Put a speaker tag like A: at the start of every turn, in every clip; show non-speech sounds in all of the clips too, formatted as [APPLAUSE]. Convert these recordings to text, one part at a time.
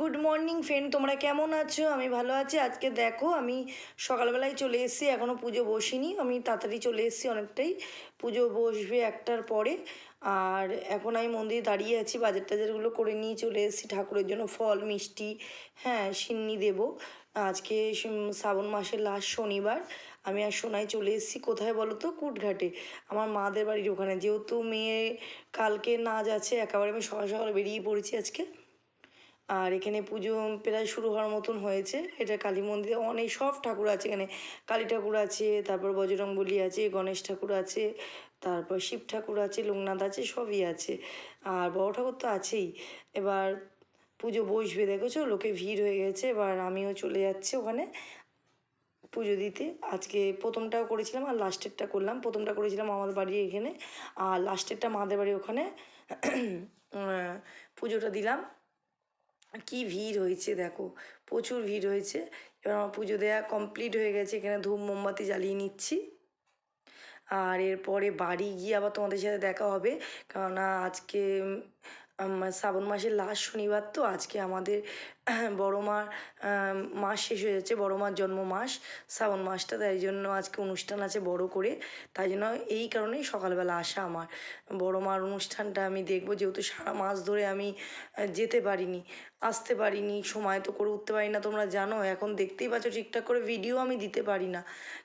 A: Good morning friend তোমরা কেমন আছো? আমি ভালো আছি। আজকে দেখো, আমি সকালবেলায় চলে এসেছি। এখনও পুজো বসিনি। আমি তাড়াতাড়ি চলে এসেছি অনেকটাই। পুজো বসবে একটার পরে। আর এখন আমি মন্দিরে দাঁড়িয়ে আছি। বাজার টাজারগুলো করে নিয়ে চলে এসেছি। ঠাকুরের জন্য ফল, মিষ্টি হ্যাঁ সিন্নি দেবো। আজকে শ্রাবণ মাসের লাস্ট শনিবার। আমি আর সোনাই চলে এসেছি। কোথায় বলো তো? কুটঘাটে। আমার মাদের বাড়ির ওখানে। যেহেতু মেয়ে কালকে নাচ আছে, একেবারে আমি সকাল সকাল বেরিয়ে পড়েছি আজকে। আর এখানে পুজো প্রায় শুরু হওয়ার মতন হয়েছে। এটা কালী মন্দিরে অনেক সব ঠাকুর আছে এখানে। কালী ঠাকুর আছে, তারপর বজরং বলি আছে, গণেশ ঠাকুর আছে, তারপর শিব ঠাকুর আছে, লোকনাথ আছে, সবই আছে। আর বড় ঠাকুর তো আছেই। এবার পুজো বসবে, দেখেছ? লোকে ভিড় হয়ে গেছে। এবার আমিও চলে যাচ্ছি ওখানে পুজো দিতে। আজকে প্রথমটাও করেছিলাম আর লাস্টেরটা করলাম। প্রথমটা করেছিলাম আমাদের বাড়ির এখানে। আর লাস্টেরটা মাদের বাড়ি ওখানে পুজোটা দিলাম। কি ভিড় হয়েছে দেখো, প্রচুর ভিড় হয়েছে। এবার আমার পুজো দেওয়া কমপ্লিট হয়ে গেছে, এখানে ধূপ মোমবাতি জ্বালিয়ে নিচ্ছি। আর এরপরে বাড়ি গিয়ে আবার তোমাদের সাথে দেখা হবে। কেননা আজকে শ্রাবণ মাসের লাস্ট শনিবার তো, আজকে আমাদের [CLEARS THROAT] বড় মার মাস শেষ হয়ে যাচ্ছে বড় মার জন্ম মাস শ্রাবণ মাসটা, তাই জন্য আজকে অনুষ্ঠান আছে বড় করে, তাই জন্য এই কারণেই সকালবেলা আসা আমার। বড় মার অনুষ্ঠানটা আমি দেখব, যেহেতু সারা মাস ধরে আমি যেতে পারিনি, আসতে পারিনি, সময় তো করে উঠতে পারি না, তোমরা জানো, এখন দেখতেই পাচ্ছ ঠিকঠাক করে ভিডিও আমি দিতে পারি না।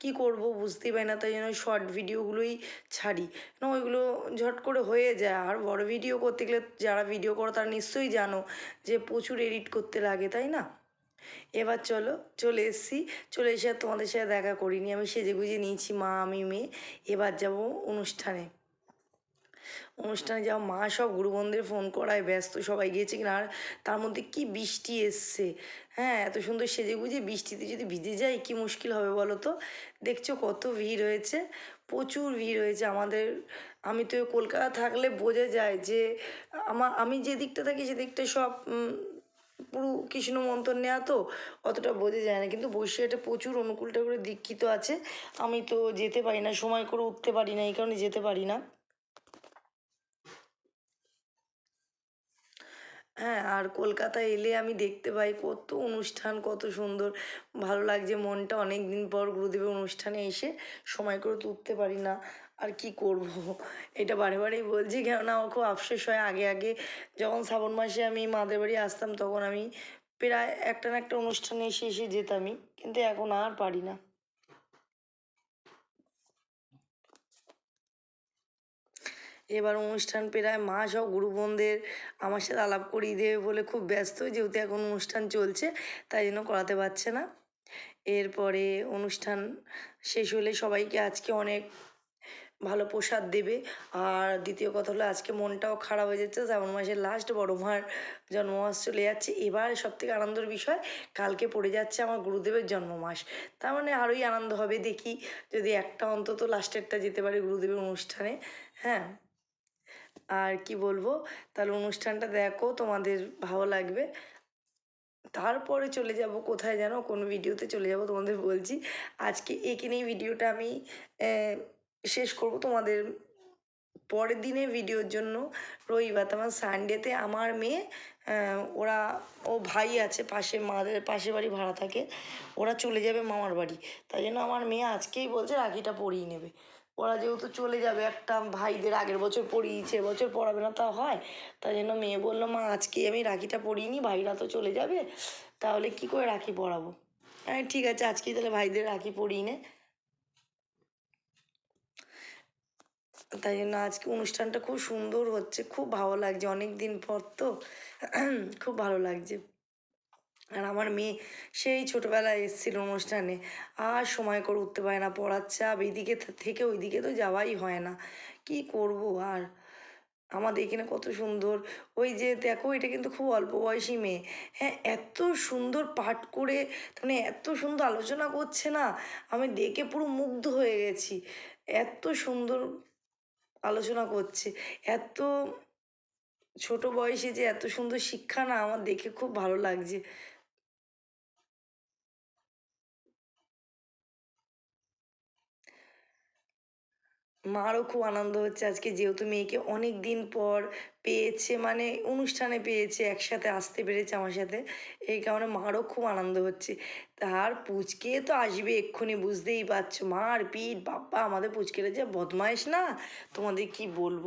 A: কি করব বুঝতেই পারি না, তাই জন্য শর্ট ভিডিওগুলোই ছাড়ি। না ওইগুলো ঝট করে হয়ে যায়, আর বড় ভিডিও করতে গেলে যারা ভিডিও করো তারা নিশ্চয়ই জানো যে প্রচুর এডিট করতে লাগে, তাই না? এবার চলো, চলে এসেছি। চলে এসে আর তোমাদের সাথে দেখা করিনি। আমি সেজে গুজে নিয়েছি মা, আমি, মেয়ে। এবার যাব অনুষ্ঠানে। অনুষ্ঠানে যাওয়া মা সব গুরুবন্ধের ফোন করায়, ব্যস্ত সবাই গিয়েছে কিনা। আর তার মধ্যে কি বৃষ্টি এসছে? হ্যাঁ এত সুন্দর সেজে গুজে বৃষ্টিতে যদি ভিজে যাই কি মুশকিল হবে বলো তো? দেখছ কত ভিড় হয়েছে? প্রচুর ভিড় হয়েছে আমাদের। আমি তো কলকাতা থাকলে বোঝা যায় যে আমা, আমি যে দিকটা থাকি সেদিকটা সব পুরো কৃষ্ণ মন্ত্র নেওয়া তো অতটা বোঝা যায় না। কিন্তু বসিরহাটে প্রচুর অনুকূল ঠাকুরের দীক্ষিত আছে। আমি তো যেতে পারি না, সময় করে উঠতে পারি না, এই কারণে যেতে পারি না। হ্যাঁ আর কলকাতায় এলে আমি দেখতে পাই কত অনুষ্ঠান, কত সুন্দর। ভালো লাগছে মনটা অনেক দিন পর গুরুদেবের অনুষ্ঠানে এসে সময় করে তো উঠতে পারি না। আর কি করব? এটা বারে বারেই বলছি, কেননা আমার খুব আফসোস হয়। আগে আগে যখন শ্রাবণ মাসে আমি মাদের বাড়ি আসতাম, তখন আমি প্রায় একটা না একটা অনুষ্ঠানে এসে এসে যেতামই কিন্তু এখন আর পারি না। এবার অনুষ্ঠান প্রায় মা সব গুরুবন্ধের আমার সাথে আলাপ করিয়ে দেবে বলে খুব ব্যস্ত, যেহেতু এখন অনুষ্ঠান চলছে, তাই জন্য করাতে পারছে না। এরপরে অনুষ্ঠান শেষ হলে সবাইকে আজকে অনেক ভালো প্রসাদ দেবে। আর দ্বিতীয় কথা হলো, আজকে মনটাও খারাপ হয়ে যাচ্ছে। শ্রাবণ মাসের লাস্ট বড় মার জন্মমাস চলে যাচ্ছে। এবার সব থেকে আনন্দের বিষয়, কালকে পড়ে যাচ্ছে আমার গুরুদেবের জন্মমাস তার মানে আরোই আনন্দ হবে দেখি, যদি একটা অন্তত লাস্টেরটা যেতে পারে গুরুদেবের অনুষ্ঠানে হ্যাঁ? আর কি বলব, তাহলে অনুষ্ঠানটা দেখো, তোমাদের ভালো লাগবে। তারপরে চলে যাব, কোথায় যেন, কোন ভিডিওতে চলে যাব তোমাদের বলছি। আজকে এখানেই ভিডিওটা আমি শেষ করব তোমাদের পরের দিনে ভিডিওর জন্য। রবিবার, তোমার সানডেতে আমার মেয়ে ওরা, ও ভাই আছে, পাশে মাদের পাশে বাড়ি ভাড়া থাকে, ওরা চলে যাবে মামার বাড়ি। তাই জন্য আমার মেয়ে আজকেই বলছে রাখিটা পরিয়ে নেবে। ওরা যেহেতু চলে যাবে, একটা ভাইদের আগের বছর পরিয়েছে এবছর পড়াবে না, তা হয়। তাই জন্য মেয়ে বলল, মা, আজকেই আমি রাখিটা পরিয়ে নিই, ভাইরা তো চলে যাবে, তাহলে কি করে রাখি পরাবো ঠিক আছে, আজকেই তাহলে ভাইদের রাখি পরিয়ে নে। তাই জন্য আজকে অনুষ্ঠানটা খুব সুন্দর হচ্ছে, খুব ভালো লাগছে অনেক দিন পর তো, [CLEARS THROAT] খুব ভালো লাগছে। আর আমার মেয়ে, সেই ছোটোবেলায় এসেছিল অনুষ্ঠানে, আর সময় করে উঠতে পারে না, পড়ার চাপ, এইদিকে থেকে ওইদিকে তো যাওয়াই হয় না, কি করব আর? আমাদের এখানে কত সুন্দর, ওই যে দেখো, এটা কিন্তু খুব অল্প বয়সী মেয়ে হ্যাঁ এত সুন্দর পাঠ করে মানে এত সুন্দর আলোচনা করছে না, আমি দেখে পুরো মুগ্ধ হয়ে গেছি, এত সুন্দর আলোচনা করছে। এত ছোট বয়সে যে এত সুন্দর শিক্ষা না আমার দেখে খুব ভালো লাগছে। মারও খুব আনন্দ হচ্ছে আজকে, যেহেতু মেয়েকে অনেক দিন পর পেয়েছে মানে অনুষ্ঠানে পেয়েছে, একসাথে আসতে পেরেছে আমার সাথে, এই কারণে মারও খুব আনন্দ হচ্ছে। তার পুচকে তো আসবে এক্ষুনি, বুঝতেই পারছ। মার পিট বাপ্পা, আমাদের পুচকেরা যে বদমাইশ না? তোমাদের কি বলব?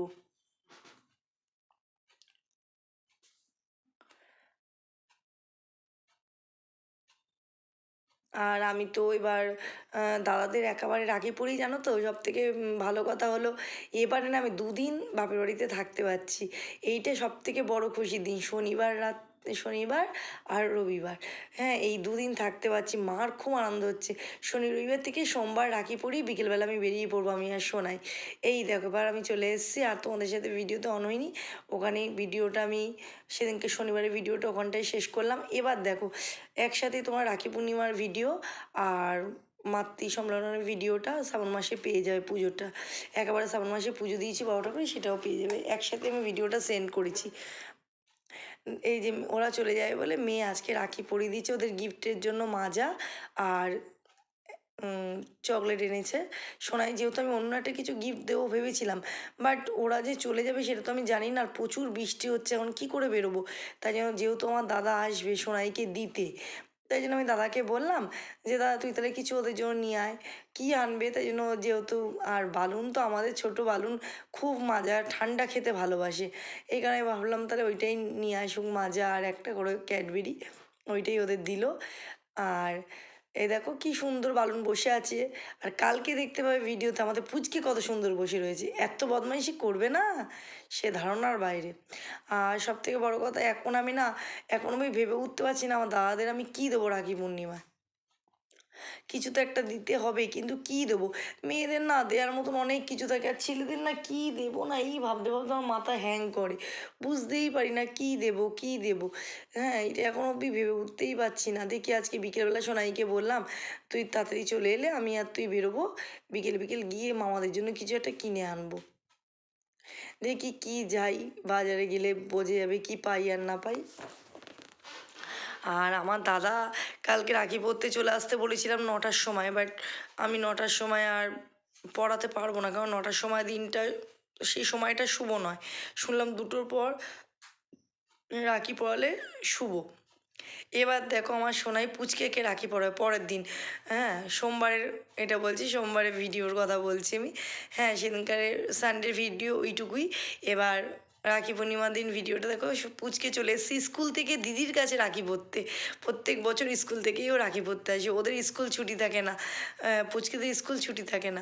A: আর আমি তো এবার দাদাদের একেবারে রাখি পড়েই জানো তো, সব থেকে ভালো কথা হলো এবারে না আমি দুদিন বাপের বাড়িতে থাকতে পারছি। এইটা সব থেকে বড় খুশির দিন। শনিবার রাত শনিবার আর রবিবার। হ্যাঁ এই দুদিন থাকতে পারছি, মার খুব আনন্দ হচ্ছে। শনি, রবিবার থেকে সোমবার রাখি পড়ি, বিকেলবেলা আমি বেরিয়ে পড়ব, আমি আর শোনাই এই দেখো, এবার আমি চলে এসেছি, আর তোমাদের সাথে ভিডিওতে অন হয়নি। ওখানেই ভিডিওটা আমি, সেদিনকে শনিবারের ভিডিওটা ওখানটায় শেষ করলাম। এবার দেখো, একসাথে তোমার রাখি পূর্ণিমার ভিডিও আর মাতৃ সম্মেলনের ভিডিওটা শ্রাবণ মাসে পেয়ে যাবে পুজোটা। একেবারে শ্রাবণ মাসে পুজো দিয়েছি, বারোটা করে সেটাও পেয়ে যাবে। একসাথে আমি ভিডিওটা সেন্ড করেছি। এই যে ওরা চলে যাবে বলে মেয়ে আজকে রাখি পরিয়ে দিচ্ছে ওদের গিফটের জন্য মাজা আর চকলেট এনেছে। সোনাই, যেহেতু আমি অন্য একটা কিছু গিফট দেবো ভেবেছিলাম, বাট ওরা যে চলে যাবে সেটা তো আমি জানি না, আর প্রচুর বৃষ্টি হচ্ছে, এখন কী করে বেরোবো? তাই জন্য যেহেতু আমার দাদা আসবে সোনাইকে দিতে তাই জন্য আমি দাদাকে বললাম যে, দাদা, তুই তাহলে কিছু ওদের জন্য নিয়ে আয়। কী আনবে? তাই জন্য যেহেতু আর বালুন তো আমাদের ছোট বালুন খুব মাজা, ঠান্ডা খেতে ভালোবাসে। এই কারণে ভাবলাম তাহলে ওইটাই নিয়ে আসুক, মাজা আর একটা করে ক্যাডবেরি। ওইটাই ওদের দিল। আর এই দেখো কি সুন্দর বালুন বসে আছে। আর কালকে দেখতে পাবে ভিডিওতে আমাদের পুচকে কত সুন্দর বসে রয়েছে। এত বদমাইশি করবে না? সে ধারণার বাইরে। আর সব থেকে বড়ো কথা, এখন আমি না, এখন আমি ভেবে উঠতে পারছি না, আমার দাদাদের আমি কী দেবো রাখি পূর্ণিমায়? কিছু তো একটা দিতে হবে, কিন্তু কি দেবো? মেয়েদের না দেওয়ার মতন অনেক কিছু থাকে, আর ছেলেদের না কি দেবো না, এই ভাবতে ভাবতে আমার মাথা হ্যাং করে। বুঝতেই পারি না কি দেবো কি দেবো? হ্যাঁ এটা এখন অব্দি ভেবে উঠতেই পারছি না। দেখি আজকে বিকেলবেলা সোনাইকে বললাম, তুই তাড়াতাড়ি চলে এলে আমি আর তুই বেরোবো। বিকেল বিকেল গিয়ে মামাদের জন্য কিছু একটা কিনে আনব। দেখি কি যাই, বাজারে গেলে বোঝা যাবে কি পাই আর না পাই। আর আমার দাদা কালকে রাখি পরতে চলে আসতে বলেছিলাম নটার সময় বাট আমি নটার সময় আর পড়াতে পারব না, কারণ নটার সময় দিনটা, সেই সময়টা শুভ নয়। শুনলাম দুটোর পর রাখি পড়ালে শুভ। এবার দেখো আমার সোনাই পুচকেকে রাখি পড়ায় পরের দিন। হ্যাঁ সোমবারের, এটা বলছি সোমবারের ভিডিওর কথা বলছি আমি। হ্যাঁ সেদিনকার সানডের ভিডিও ওইটুকুই। এবার রাখি পূর্ণিমার দিন ভিডিওটা দেখো পুচকে চলে এসেছি। স্কুল থেকে দিদির কাছে রাখি পরতে প্রত্যেক বছর স্কুল থেকেই ও রাখি পরতে আসে। ওদের স্কুল ছুটি থাকে না। পুচকেদের স্কুল ছুটি থাকে না।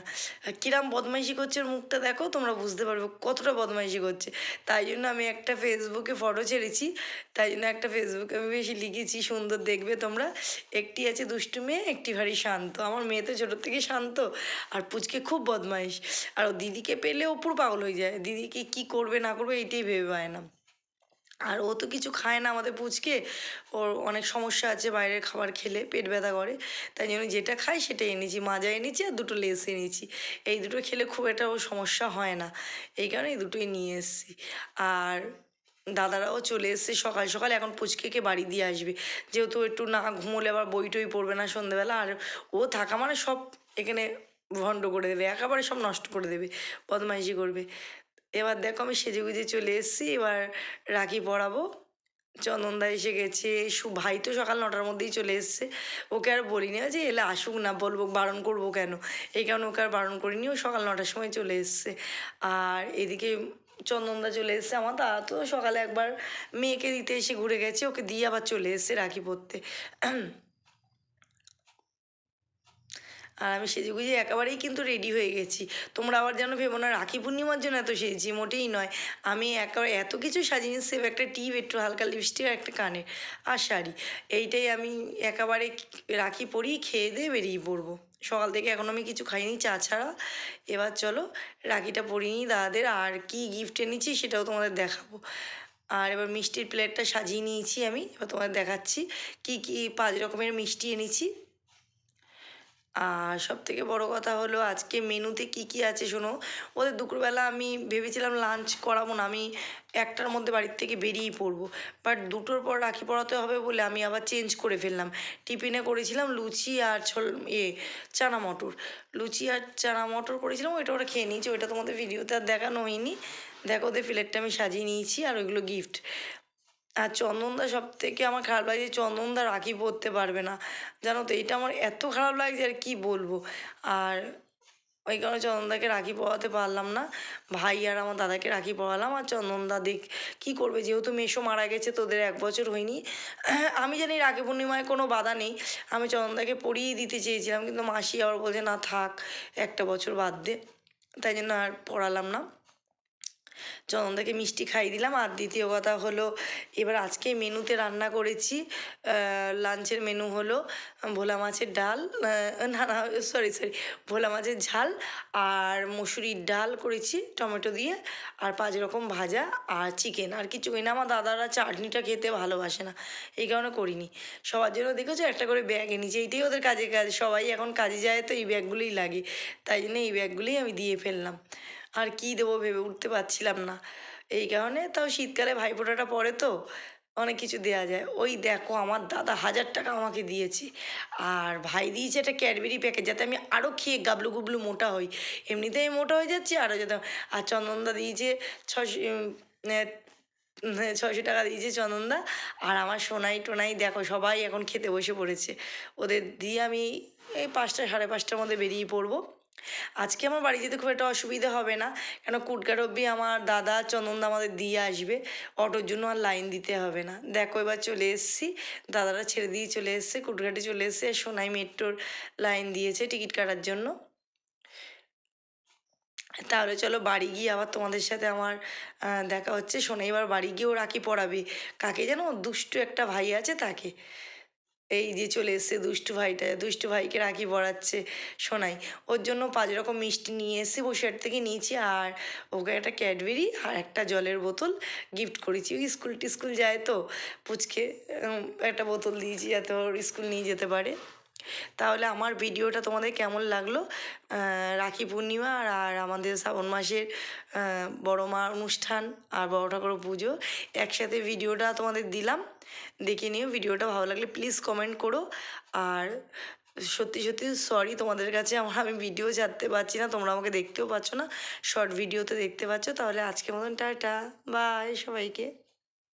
A: কিরাম বদমাইশি করছে ওর মুখটা দেখো, তোমরা বুঝতে পারবে কতটা বদমাইশি করছে। তাই জন্য আমি একটা ফেসবুকে ফটো ছেড়েছি। তাই জন্য একটা ফেসবুকে আমি বেশি লিখেছি, সুন্দর দেখবে তোমরা। একটি আছে দুষ্টু মেয়ে, একটি ভারী শান্ত। আমার মেয়ে তো ছোটোর থেকে শান্ত আর পুচকে খুব বদমাইশ। আর ও দিদিকে পেলে ও পুরো পাগল হয়ে যায়। দিদিকে কি করবে না করবে এইটাই ভেবে পায় না। আর ও তো কিছু খায় না আমাদের পুচকে। ওর অনেক সমস্যা আছে বাইরের খাবার খেলে, পেট ব্যথা করে। তাই জন্য যেটা খাই সেটাই এনেছি, মাজা এনেছি আর দুটো লেস এনেছি। এই দুটো খেলে খুব একটা ওর সমস্যা হয় না। এই কারণে এই দুটোই নিয়ে এসেছি। আর দাদারাও চলে এসছে সকাল সকাল, এখন পুচকেকে বাড়ি দিয়ে আসবে। যেহেতু একটু না ঘুমোলে আবার বই টই পড়বে না সন্ধেবেলা। আর ও থাকা মানে সব এখানে ভণ্ড করে দেবে, একেবারে সব নষ্ট করে দেবে, বদমাইশি করবে। এবার দেখো আমি সেজে গুজে চলে এসেছি, এবার রাখি পরাবো। চন্দনদা এসে গেছে ভাই তো সকাল নটার মধ্যেই চলে এসছে। ওকে আর বলিনি যে এলে আসুক না, বলব বারণ করব কেন? এই কারণে ওকে আর বারণ করিনি, ও সকাল নটার সময় চলে এসছে। আর এদিকে চন্দনদা চলে এসছে, আমার দাদা তো সকালে একবার মেয়েকে দিতে এসে ঘুরে গেছে, ওকে দিয়ে আবার চলে এসছে রাখি পরতে। আর আমি সেজে গুজে একেবারেই কিন্তু রেডি হয়ে গেছি। তোমরা আবার যেন ভেবো না, রাখি পূর্ণিমার জন্য এত সেজেছি, মোটেই নয়। আমি একেবারে এত কিছু সাজিয়ে সেভ একটা টিপ, একটু হালকা লিপস্টিক আর একটা কানে আর শাড়ি। এইটাই আমি একেবারে রাখি পরিয়ে খেয়ে দিয়ে বেরিয়ে পড়ব। সকাল থেকে এখন আমি কিছু খাইনি চা ছাড়া। এবার চলো রাখিটা পরিনি দাদাদের, আর কি গিফট এনেছি সেটাও তোমাদের দেখাবো। আর এবার মিষ্টির প্লেটটা সাজিয়ে নিয়েছি আমি, এবার তোমাদের দেখাচ্ছি কি কি পাঁচ রকমের মিষ্টি এনেছি। আর সব থেকে বড়ো কথা হলো আজকে মেনুতে কি কি আছে শোনো? ওদের দুপুরবেলা আমি ভেবেছিলাম লাঞ্চ করাবো না, আমি একটার মধ্যে বাড়ির থেকে বেরিয়েই পড়ব। বাট দুটোর পর রাখি পড়াতে হবে বলে আমি আবার চেঞ্জ করে ফেললাম। টিফিনে করেছিলাম লুচি আর ছোল এ চানা মটর। লুচি আর চানা মটর করেছিলাম, ওইটা ওরা খেয়ে নিয়েছে, ওইটা তোমাদের ভিডিওতে আর দেখানো হয়নি। দেখো ওদের প্লেটটা আমি সাজিয়ে নিয়েছি আর ওইগুলো গিফট আর চন্দনদা সব থেকে আমার খারাপ লাগে যে চন্দনদা রাখি পরতে পারবে না। জানো তো, এটা আমার এত খারাপ লাগছে আর কি বলব? আর ওই কারণে চন্দনদাকে রাখি পরাতে পারলাম না। ভাই আর আমার দাদাকে রাখি পরালাম আর চন্দনদা দেখ কী করবে? যেহেতু মেশো মারা গেছে, তোদের এক বছর হয়নি। আমি জানি রাখি পূর্ণিমায় কোনো বাধা নেই। আমি চন্দনদাকে পরিয়ে দিতে চেয়েছিলাম, কিন্তু মাসি আবার বলছে, না থাক, একটা বছর বাদ দে। তাই জন্য আর পড়ালাম না। চন্দনদাকে মিষ্টি খাইয়ে দিলাম। আর দ্বিতীয় কথা হলো, এবার আজকে মেনুতে রান্না করেছি লাঞ্চের মেনু হলো ভোলা মাছের ডাল না না সরি সরি ভোলা মাছের ঝাল আর মুসুরির ডাল করেছি টমেটো দিয়ে আর পাঁচ রকম ভাজা আর চিকেন। আর কিছু না আমার দাদারা চাটনিটা খেতে ভালোবাসে না, এই কারণে করিনি। সবার জন্য দেখেছ একটা করে ব্যাগ এনেছি, এইটাই ওদের কাজে কাজ, সবাই এখন কাজে যায় তো এই ব্যাগগুলোই লাগে, তাই জন্য এই ব্যাগগুলোই আমি দিয়ে ফেললাম। আর কী দেবো ভেবে উঠতে পারছিলাম না। এই কারণে তাও শীতকালে ভাইফোঁটাটা পড়ে তো অনেক কিছু দেওয়া যায়। ওই দেখো আমার দাদা হাজার টাকা আমাকে দিয়েছে। আর ভাই দিয়েছে একটা ক্যাডবেরি প্যাকেট যাতে আমি আরও খেয়ে গাবলু গুবলু মোটা হই। এমনিতেই আমি মোটা হয়ে যাচ্ছি আরও যাতে আর চন্দনদা দিয়েছে ছশো ছশো টাকা দিয়েছে চন্দনদা। আর আমার সোনাই টোনাই দেখো সবাই এখন খেতে বসে পড়েছে। ওদের দিয়ে আমি এই পাঁচটা সাড়ে পাঁচটার মধ্যে বেরিয়ে পড়ব। আজকে আমার বাড়ি যেতে খুব একটা অসুবিধা হবে না। কেন কুটঘাট অব্দি আমার দাদা চন্দনদা আমাদের দিয়ে আসবে। অটোর জন্য আর লাইন দিতে হবে না। দেখো এবার চলে এসেছি। দাদারা ছেড়ে দিয়ে চলে এসছে। কুটঘাটে চলে এসছে। আর সোনাই মেট্রোর লাইন দিয়েছে টিকিট কাটার জন্য। তাহলে চলো বাড়ি গিয়ে আবার তোমাদের সাথে আমার দেখা হচ্ছে। শোনা, এবার বাড়ি গিয়েও রাখি পড়াবে কাকে জানো? দুষ্টু একটা ভাই আছে তাকে। এই যে চলে এসছে দুষ্টু ভাইটা, দুষ্টু ভাইকে রাখি পড়াচ্ছে শোনাই ওর জন্য পাঁচ রকম মিষ্টি নিয়ে এসে বসিরহাট থেকে নিয়েছি আর ওকে একটা ক্যাডবেরি আর একটা জলের বোতল গিফট করেছি। স্কুল টিস্কুল যায় তো, পুচকে একটা বোতল দিয়েছি যাতে ওর স্কুল নিয়ে যেতে পারে। তাহলে আমার ভিডিওটা তোমাদের কেমন লাগল? রাখি পূর্ণিমা আর আমাদের শ্রাবণ মাসের বড় মা অনুষ্ঠান আর বড় ঠাকুর পুজো। একসাথে ভিডিওটা তোমাদের দিলাম। দেখে নিও ভিডিওটা ভালো লাগলে প্লিজ কমেন্ট করো। আর সত্যি সত্যি সরি তোমাদের কাছে আমার, আমি ভিডিও ছাড়তে পারছি না, তোমরা আমাকে দেখতেও পাচ্ছ না। শর্ট ভিডিওতে দেখতে পাচ্ছ। তাহলে আজকের মতন টাটা। বাই সবাইকে।